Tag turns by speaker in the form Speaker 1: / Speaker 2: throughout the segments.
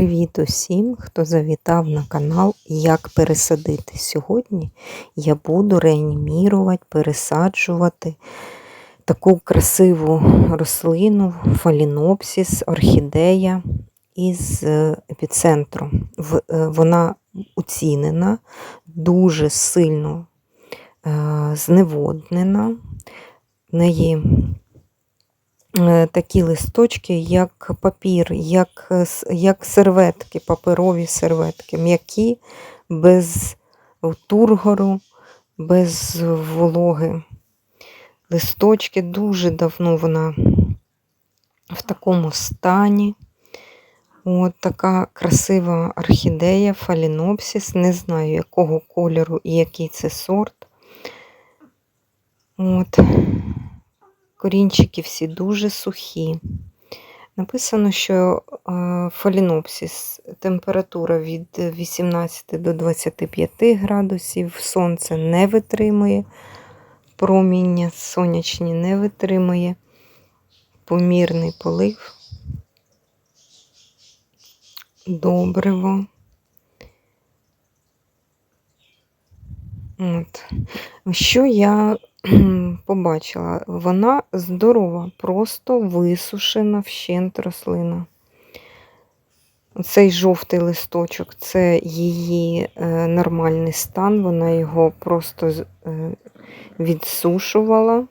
Speaker 1: Привіт усім, хто завітав на канал Як пересадити. Сьогодні я буду реанімірувати, пересаджувати таку красиву рослину, фалінопсіс, орхідея із е, епіцентру. Е, Вона оцінена, дуже сильно е, зневоднена. В неї такі листочки, як папір, як, е, як серветки, паперові серветки, м'які, без тургору, без вологи. Листочки дуже давно вона в такому стані. От така красива орхідея, фалінопсіс. Не знаю, якого кольору і який це сорт. От. Корінчики всі дуже сухі. Написано, що е, фалінопсіс температура від 18 до 25 градусів, сонце не витримує, проміння сонячні не витримує, помірний полив, добриво. От. Що я побачила? Вона здорова, просто висушена вщент рослина. Цей жовтий листочок це її е, нормальний стан, вона його просто е, відсушувала,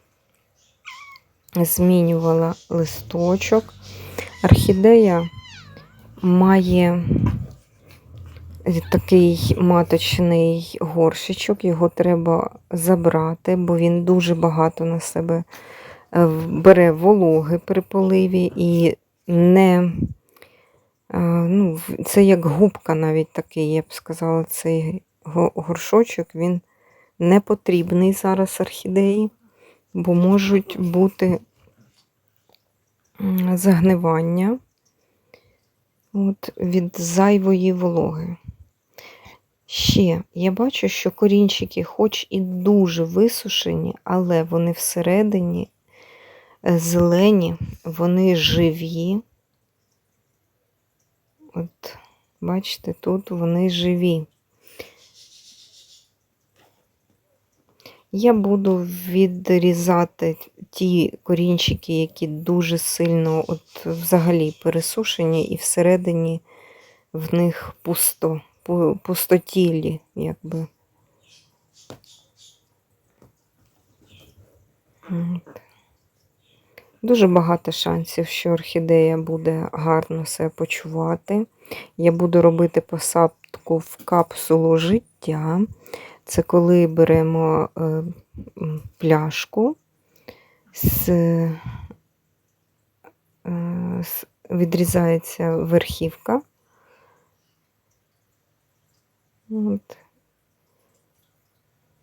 Speaker 1: змінювала листочок. Орхідея має такий маточний горщичок, його треба забрати, бо він дуже багато на себе е, бере вологи при поливі і не, е, ну, це як губка навіть такий, я б сказала, цей горшочок, він не потрібний зараз орхідеї, бо можуть бути загнивання от, від зайвої вологи. Ще я бачу, що корінчики, хоч і дуже висушені, але вони всередині е, зелені, вони живі. От, бачите, тут вони живі. Я буду відрізати ті корінчики, які дуже сильно от взагалі пересушені, і всередині в них пусто, пу- пустотілі, якби. Дуже багато шансів, що орхідея буде гарно себе почувати. Я буду робити посадку в капсулу життя. Це коли беремо е, пляшку, е, з- відрізається верхівка. От.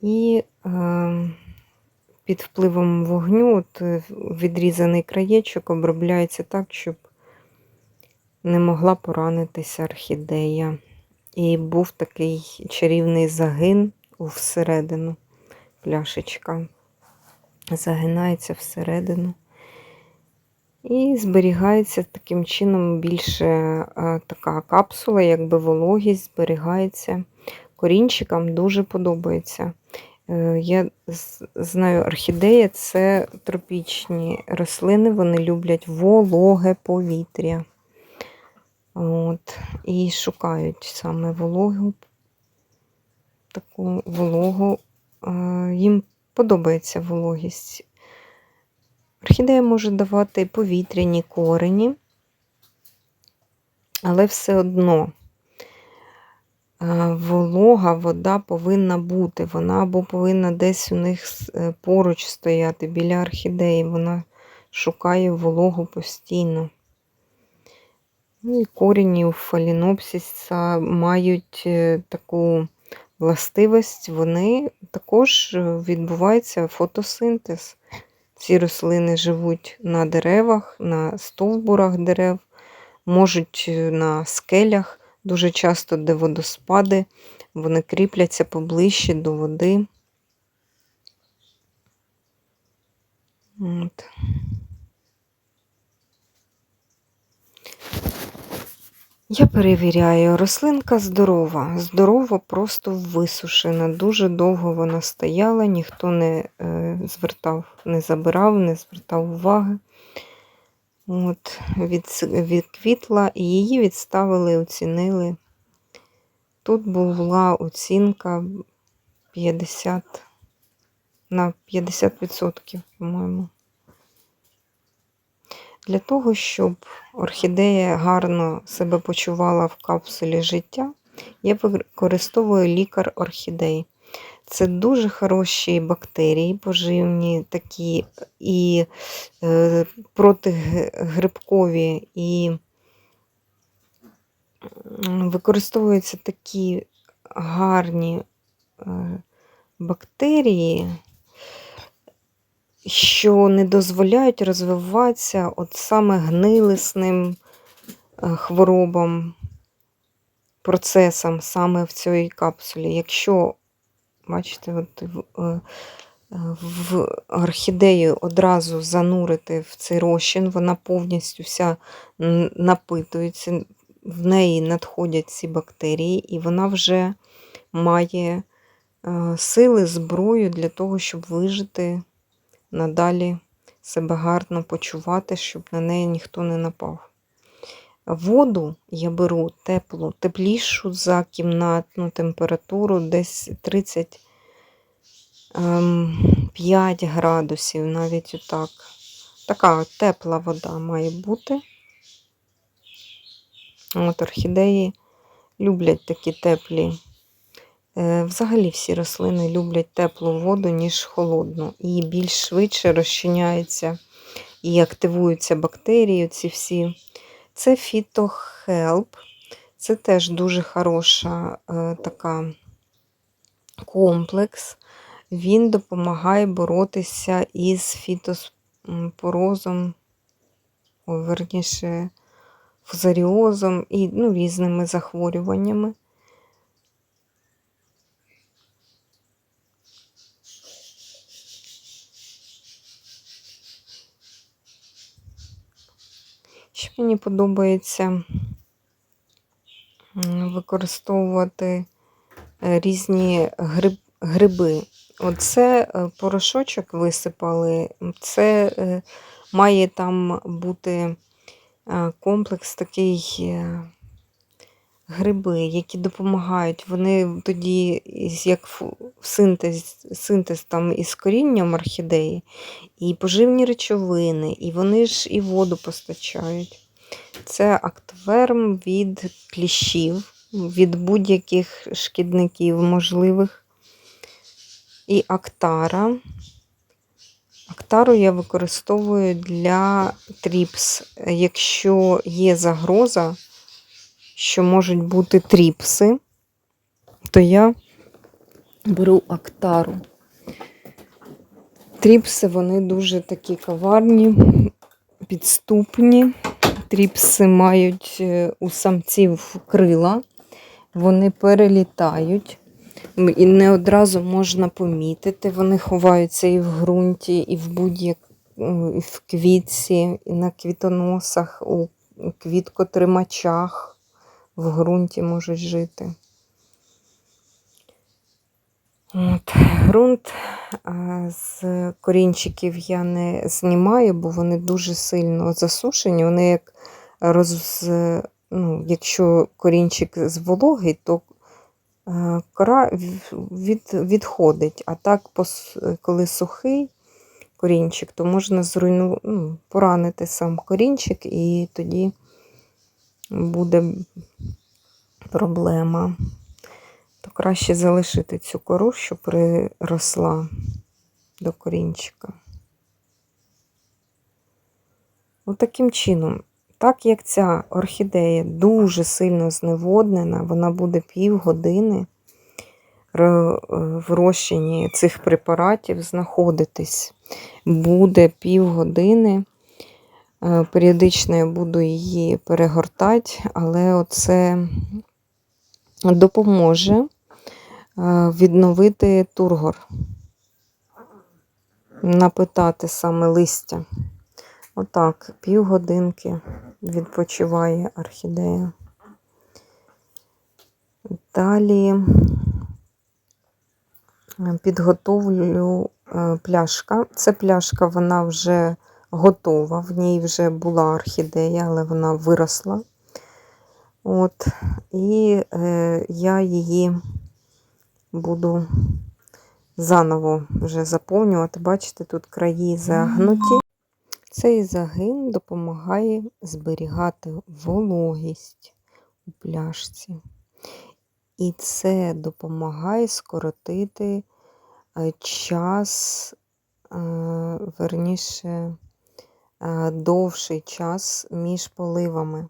Speaker 1: І е, під впливом вогню от, е, відрізаний краєчок обробляється так, щоб не могла поранитися орхідея. І був такий чарівний загин всередину. Пляшечка загинається всередину. І зберігається таким чином більше е, така капсула, якби вологість зберігається. Корінчикам дуже подобається. Е, Я знаю, орхідея це тропічні рослини, вони люблять вологе повітря. От, і шукають саме вологу, таку вологу. Е, Їм подобається вологість. Орхідея може давати повітряні корені, але все одно е, волога вода повинна бути. Вона або повинна десь у них е, поруч стояти біля орхідеї. Вона шукає вологу постійно. Ну і корені у фалінопсиса мають е, таку властивість, вони також відбувається фотосинтез. Ці рослини живуть на деревах, на стовбурах дерев, можуть е, на скелях, дуже часто, де водоспади, вони кріпляться поближче до води. От. Я перевіряю, рослинка здорова, здорова, просто висушена. Дуже довго вона стояла, ніхто не е, звертав, не забирав, не звертав уваги. От, від, відквітла і її відставили, оцінили. Тут була оцінка 50 на 50%, по-моєму. Для того, щоб орхідея гарно себе почувала в капсулі життя, я використовую лікар орхідей. Це дуже хороші бактерії, поживні, такі і е, протигрибкові, і використовуються такі гарні е, бактерії, що не дозволяють розвиватися от саме гнилисним е, хворобам, процесам саме в цій капсулі. Якщо, бачите, от в, е, орхідею одразу занурити в цей розчин, вона повністю вся напитується, в неї надходять ці бактерії, і вона вже має е, сили, зброю для того, щоб вижити надалі себе гарно почувати, щоб на неї ніхто не напав. Воду я беру теплу, теплішу за кімнатну температуру, десь 35 градусів, навіть отак. Така тепла вода має бути. От орхідеї люблять такі теплі. Е, Взагалі всі рослини люблять теплу воду, ніж холодну. І більш швидше розчиняється і активуються бактерії. Ці всі. Це фітохелп. Це теж дуже хороша е, така комплекс. Він допомагає боротися із фітоспорозом, верніше, фузаріозом і ну, різними захворюваннями. Ще мені подобається використовувати е, різні гриб, гриби. Оце е, порошочок висипали, це е, має там бути комплекс такий гриби, які допомагають. Вони тоді, як синтез, синтез там із корінням орхідеї, і поживні речовини, і вони ж і воду постачають. Це актверм від кліщів, від будь-яких шкідників можливих. І актара. Актару я використовую для тріпс. Якщо є загроза, що можуть бути тріпси, то я беру актару. Тріпси вони дуже такі коварні, підступні. Тріпси мають е, у самців крила, вони перелітають. І не одразу можна помітити. Вони ховаються і в ґрунті, і в будь-як квітці, і на квітоносах, у квіткотримачах в ґрунті можуть жити. От, ґрунт з корінчиків я не знімаю, бо вони дуже сильно засушені. Вони як роз, ну, якщо корінчик з вологий, то кора від, відходить. А так, коли сухий корінчик, то можна зруйну, ну, поранити сам корінчик, і тоді буде проблема то краще залишити цю кору, щоб приросла до корінчика. Отаким чином, так як ця орхідея дуже сильно зневоднена, вона буде півгодини е, в розчині цих препаратів знаходитись. Буде півгодини. Е, Періодично я буду її перегортати, але оце допоможе е, відновити тургор, напитати саме листя. Отак, півгодинки відпочиває орхідея. Далі е, підготовлю пляшка. Це пляшка, вона вже готова, в ній вже була орхідея, але вона виросла. От, і е, я її буду заново вже заповнювати. Бачите, тут краї загнуті. Цей загин допомагає зберігати вологість у пляшці. І це допомагає скоротити е, час, е, верніше, довший час між поливами.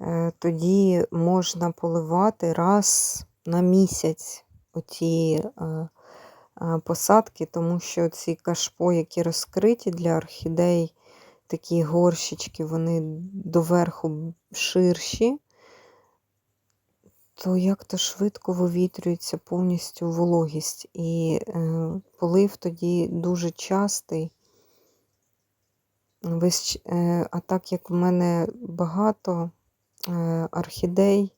Speaker 1: Е, Тоді можна поливати раз на місяць оті е, е, посадки, тому що ці кашпо, які розкриті для орхідей, такі горщички, вони доверху ширші, то як-то швидко вивітрюється повністю вологість. І е, полив тоді дуже частий. Е, а так як в мене багато е, орхідей,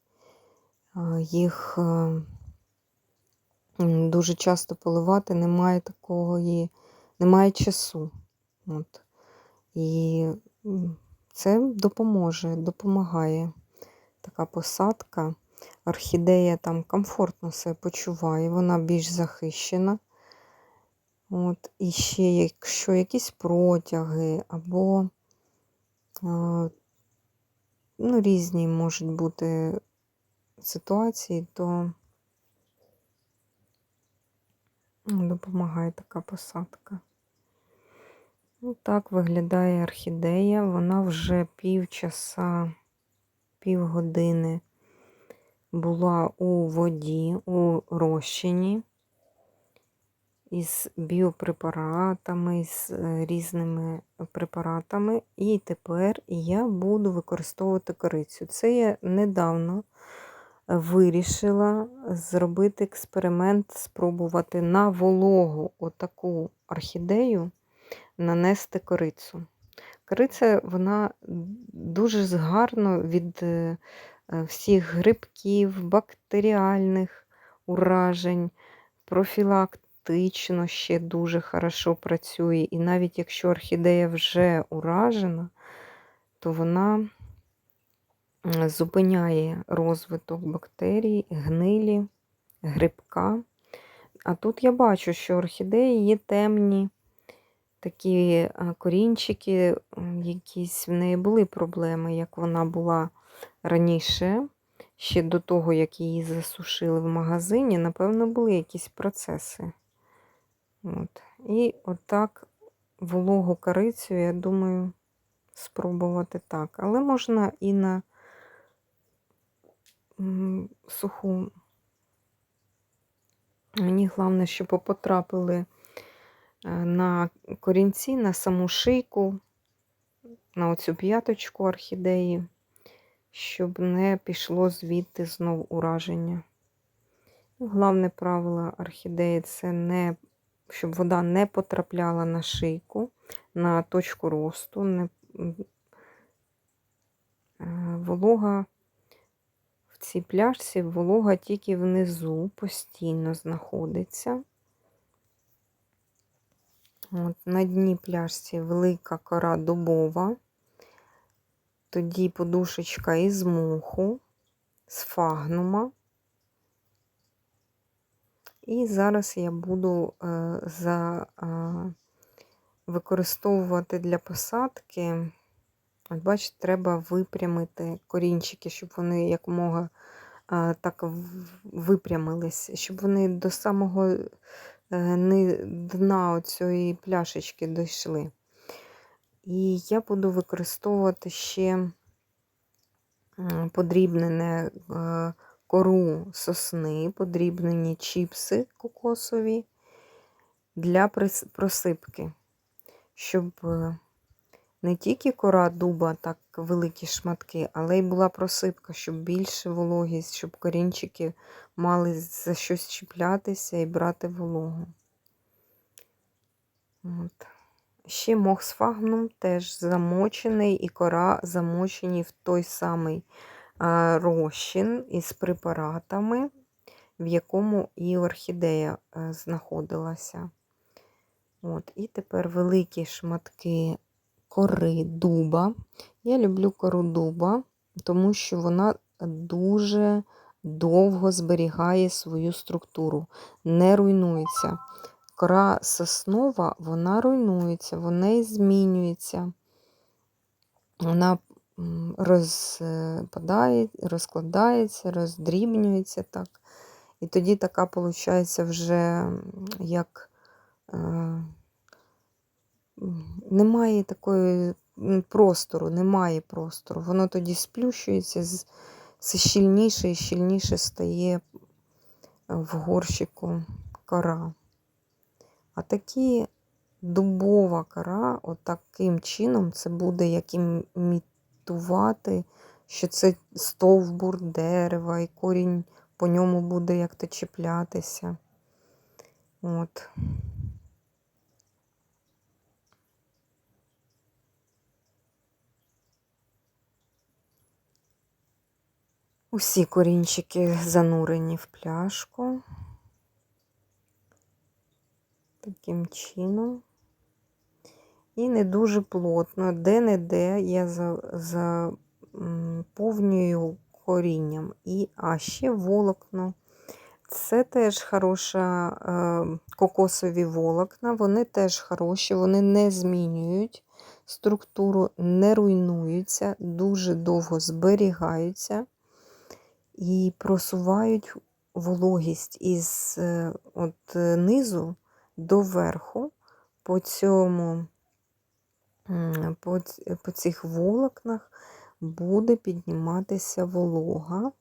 Speaker 1: е, їх дуже часто поливати, немає такого і немає часу. От. І це допоможе, допомагає така посадка. Орхідея там комфортно себе почуває, вона більш захищена. От, і ще, якщо якісь протяги або ну, різні можуть бути ситуації, то допомагає така посадка. Ну, так виглядає орхідея. Вона вже півчаса, півгодини була у воді, у розчині із біопрепаратами, з е, різними препаратами. І тепер я буду використовувати корицю. Це я недавно вирішила зробити експеримент, спробувати на вологу отаку орхідею нанести корицю. Кориця вона дуже гарно від е, е, всіх грибків, бактеріальних уражень, профілактично ще дуже хорошо працює. І навіть якщо орхідея вже уражена, то вона зупиняє розвиток бактерій, гнилі, грибка. А тут я бачу, що орхідеї є темні такі корінчики, якісь в неї були проблеми, як вона була раніше, ще до того, як її засушили в магазині, напевно, були якісь процеси. От. І отак вологу корицю, я думаю, спробувати так. Але можна і на суху. Мені головне, щоб потрапили е, на корінці, на саму шийку, на оцю п'яточку орхідеї, щоб не пішло звідти знов ураження. Головне правило орхідеї це не, щоб вода не потрапляла на шийку, на точку росту. Не, е, волога в цій пляшці, волога тільки внизу постійно знаходиться. От, на дні пляшці велика кора дубова, тоді подушечка із муху, з фагнума. І зараз я буду е, за, використовувати для посадки. От бачите, треба випрямити корінчики, щоб вони якомога так випрямились, щоб вони до самого е, дна цієї пляшечки дійшли. І я буду використовувати ще подрібнене е, кору сосни, подрібнені чіпси кокосові для просипки, щоб е, не тільки кора дуба, так великі шматки, але й була просипка, щоб більше вологість, щоб корінчики мали за щось чіплятися і брати вологу. От. Ще мох з фагном теж замочений, і кора замочені в той самий розчин із препаратами, в якому і орхідея е, знаходилася. От, І тепер великі шматки кори дуба. Я люблю кору дуба, тому що вона дуже довго зберігає свою структуру, не руйнується. Кора соснова, вона руйнується, вона і змінюється. Вона розпадає, розкладається, роздрібнюється так. І тоді така, виходить, вже як е, немає такої простору, немає простору. Воно тоді сплющується, все щільніше і щільніше стає в горщику кора. А такі дубова кора, от таким чином це буде як імітувати, що це стовбур дерева, і корінь по ньому буде як-то чіплятися. От. Усі корінчики занурені в пляшку. Таким чином. І не дуже плотно, де-не-де я заповнюю корінням. І, а ще волокно. Це теж хороша е, кокосові волокна, вони теж хороші, вони не змінюють структуру, не руйнуються, дуже довго зберігаються і просувають вологість із е, от, е, низу до верху по цьому, по, по цих волокнах буде підніматися волога.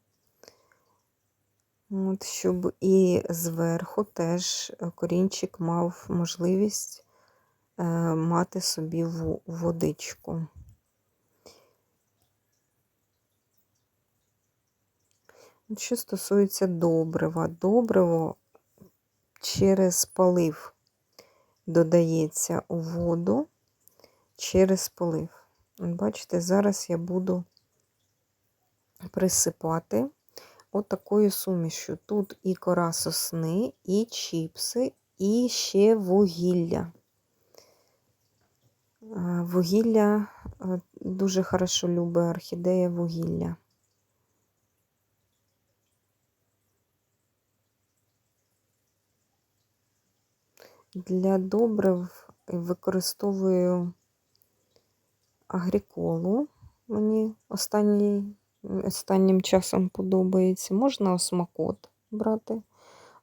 Speaker 1: От, щоб і зверху теж е, корінчик мав можливість е, мати собі водичку. Що стосується добрива, добриво через полив додається у воду через полив. Бачите, зараз я буду присипати от сумішю. Тут і кора сосни, і чіпси, і ще вугілля. Вугілля е, дуже хорошо любить орхідея вугілля. Для добрив використовую агріколу. Мені останній, останнім часом подобається. Можна осмакот брати,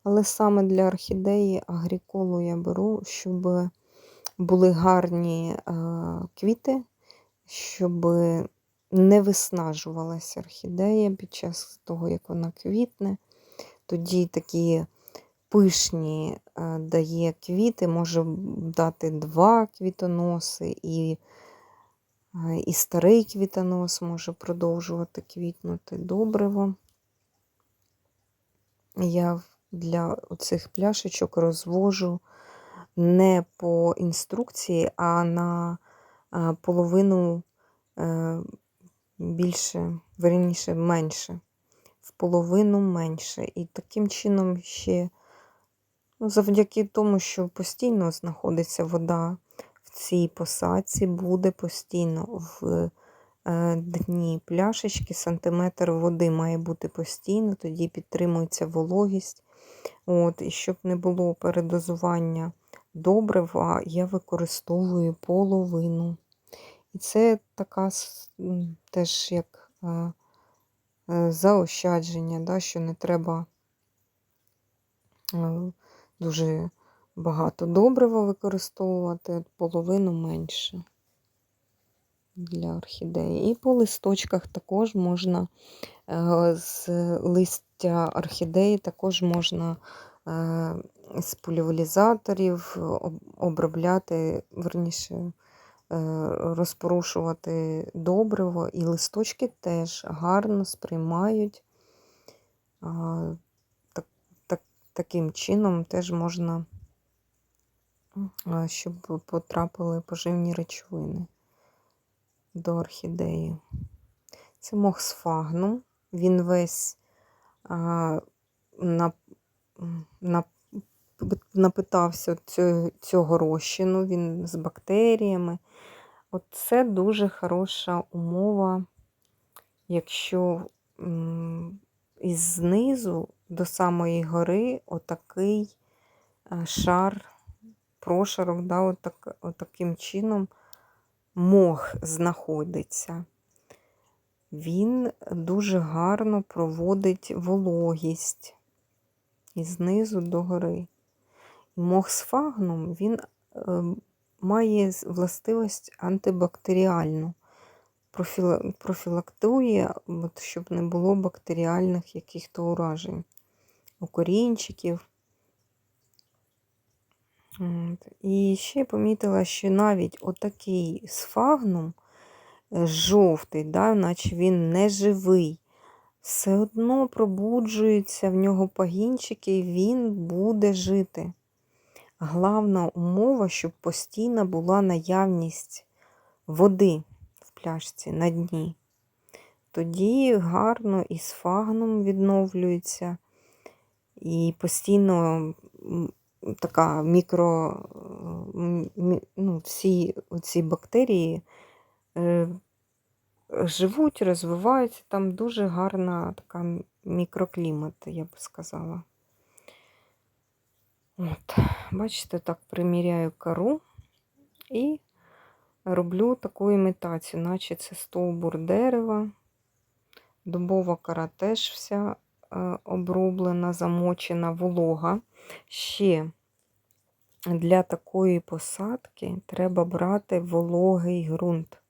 Speaker 1: але саме для орхідеї агріколу я беру, щоб були гарні е, квіти, щоб не виснажувалася орхідея під час того, як вона квітне. Тоді такі пишні е, дає квіти, може дати два квітоноси, і, і старий квітонос може продовжувати квітнути добриво. Я для цих пляшечок розвожу не по інструкції, а на е, половину е, більше, верніше, менше. В половину менше. І таким чином ще, ну, завдяки тому, що постійно знаходиться вода цій посадці, буде постійно в е, дні пляшечки, сантиметр води має бути постійно, тоді підтримується вологість. От, І щоб не було передозування добрива, я використовую половину. І це така теж як е, е, заощадження, да, що не треба дуже багато добрива використовувати, половину менше для орхідеї. І по листочках також можна е, з листя орхідеї також можна е, з полівалізаторів об- обробляти, верніше, е, розпорушувати добриво, і листочки теж гарно сприймають. Так, так, таким чином теж можна, щоб потрапили поживні речовини до орхідеї. Це мох сфагнум. Він весь а, на, на, напитався цього, цього розчину, він з бактеріями. От це дуже хороша умова, якщо із знизу до самої гори отакий шар, прошарок, да, отак, отаким чином мох знаходиться. Він дуже гарно проводить вологість і знизу до гори. Мох сфагнум він е, має властивість антибактеріальну. Профіла- профілактує, от, щоб не було бактеріальних яких-то уражень у корінчиків. І ще помітила, що навіть отакий сфагнум е, жовтий, да, наче він не живий, все одно пробуджуються в нього пагінчики, і він буде жити. Главна умова, щоб постійна була наявність води в пляшці на дні. Тоді гарно і сфагнум відновлюється, і постійно така мікро, ну, всі ці бактерії е, живуть, розвиваються. Там дуже гарна така мікроклімат, я б сказала. От, бачите, так приміряю кору і роблю таку імітацію, наче це стовбур дерева. Дубова кора теж вся оброблена, замочена, волога. Ще для такої посадки треба брати вологий ґрунт.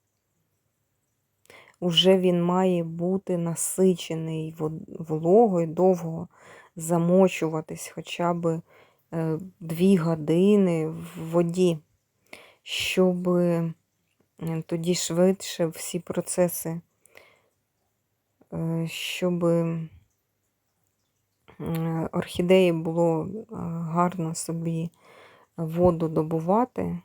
Speaker 1: Уже він має бути насичений вологою, довго замочуватись хоча б е, дві години в воді, щоб е, тоді швидше всі процеси, е, щоб е, орхідеї було е, гарно собі воду добувати,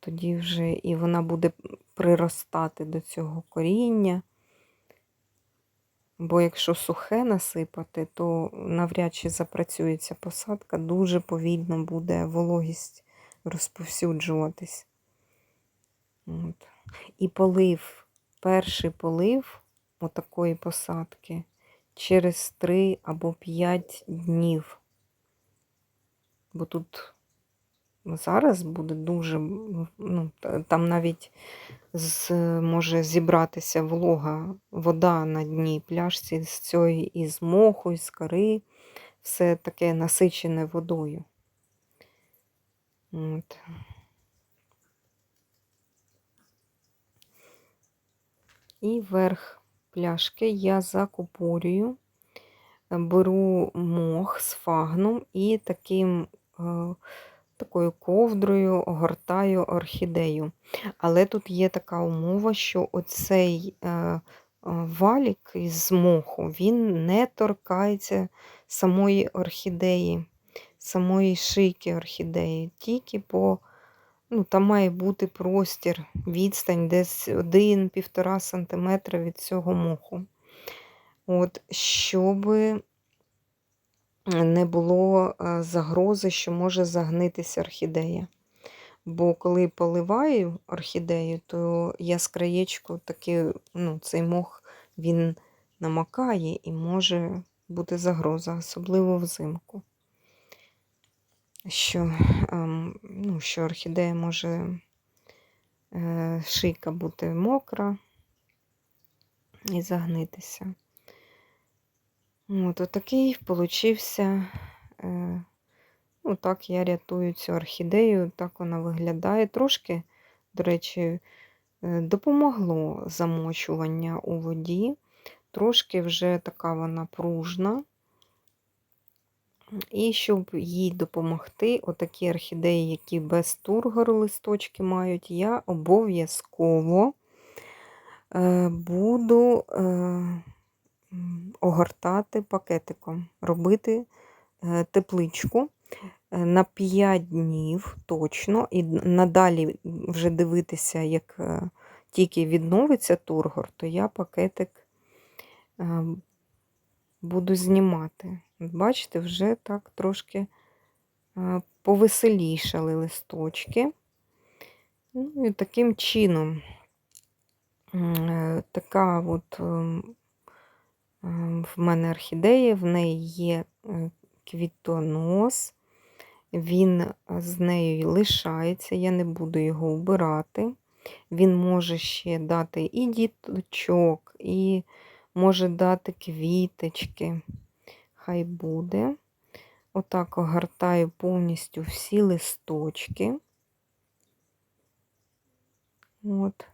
Speaker 1: тоді вже і вона буде приростати до цього коріння. Бо якщо сухе насипати, то навряд чи запрацюється посадка, дуже повільно буде вологість розповсюджуватись. От. І полив, перший полив отакої посадки через 3 або 5 днів. Бо тут зараз буде дуже, ну, там навіть з, може зібратися волога вода на дні пляшці з цієї із моху, із кори, все таке насичене водою. От. І верх пляшки я закупорюю, беру мох з фагном і таким, е, такою ковдрою огортаю орхідею. Але тут є така умова, що оцей е, е, валік із моху він не торкається самої орхідеї, самої шийки орхідеї, тільки по Ну, там має бути простір, відстань десь 1-1,5 см від цього моху. От, щоб не було е, загрози, що може загнитися орхідея. Бо коли поливаю орхідею, то я з краєчку таки, ну, цей мох він намакає і може бути загроза, особливо взимку що, ем, ну, що орхідея може е, шийка бути мокра і загнитися. От отакий получився. Е, ну, так я рятую цю орхідею, так вона виглядає. Трошки, до речі, е, допомогло замочування у воді. Трошки вже така вона пружна. І щоб їй допомогти, отакі орхідеї, які без тургору листочки мають, я обов'язково е, буду е, огортати пакетиком, робити е, тепличку на 5 днів точно, і надалі вже дивитися, як тільки відновиться тургор, то я пакетик буду знімати. Бачите, вже так трошки е, повеселішали листочки. Ну і таким чином е, така от ем, в мене орхідея, в неї є е, квітонос, він е, з нею лишається, я не буду його вбирати. Він може ще дати і діточок, і може дати квіточки. Хай буде. Отак огортаю повністю всі листочки. От.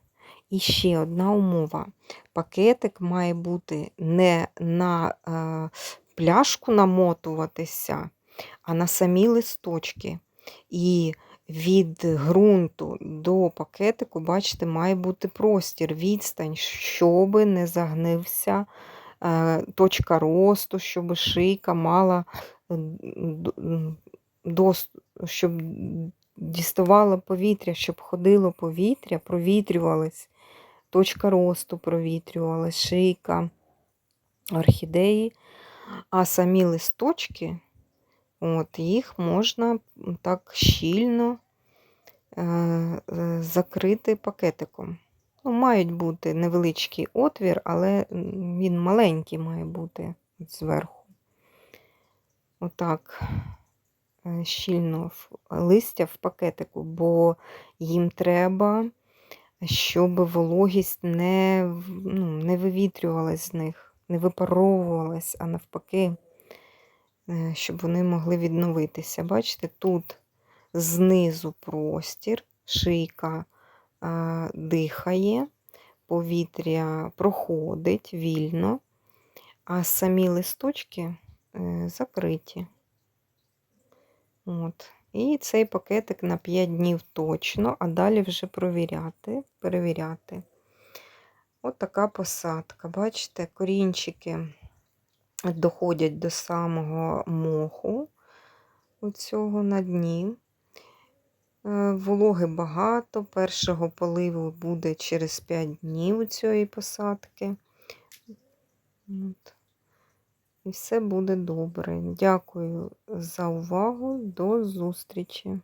Speaker 1: І ще одна умова. Пакетик має бути не на е, пляшку намотуватися, а на самі листочки. І від ґрунту до пакетику, бачите, має бути простір, відстань, щоб не загнився е, точка росту, щоб шийка мала щоб діставало повітря, щоб ходило повітря, провітрювалась, точка росту провітрювалась, шийка орхідеї, а самі листочки, от, їх можна так щільно е, закрити пакетиком. Ну, мають бути невеличкий отвір, але він маленький має бути зверху. Отак е, щільно листя в пакетику, бо їм треба, щоб вологість не, ну, не вивітрювалась з них, не випаровувалась, а навпаки, щоб вони могли відновитися. Бачите, тут знизу простір, шийка е, дихає, повітря проходить вільно, а самі листочки е, закриті. От. І цей пакетик на 5 днів точно, а далі вже провіряти, перевіряти. От така посадка. Бачите, корінчики доходять до самого моху оцього на дні. Е, Вологи багато. Першого поливу буде через 5 днів у цієї посадки. От. І все буде добре. Дякую за увагу. До зустрічі!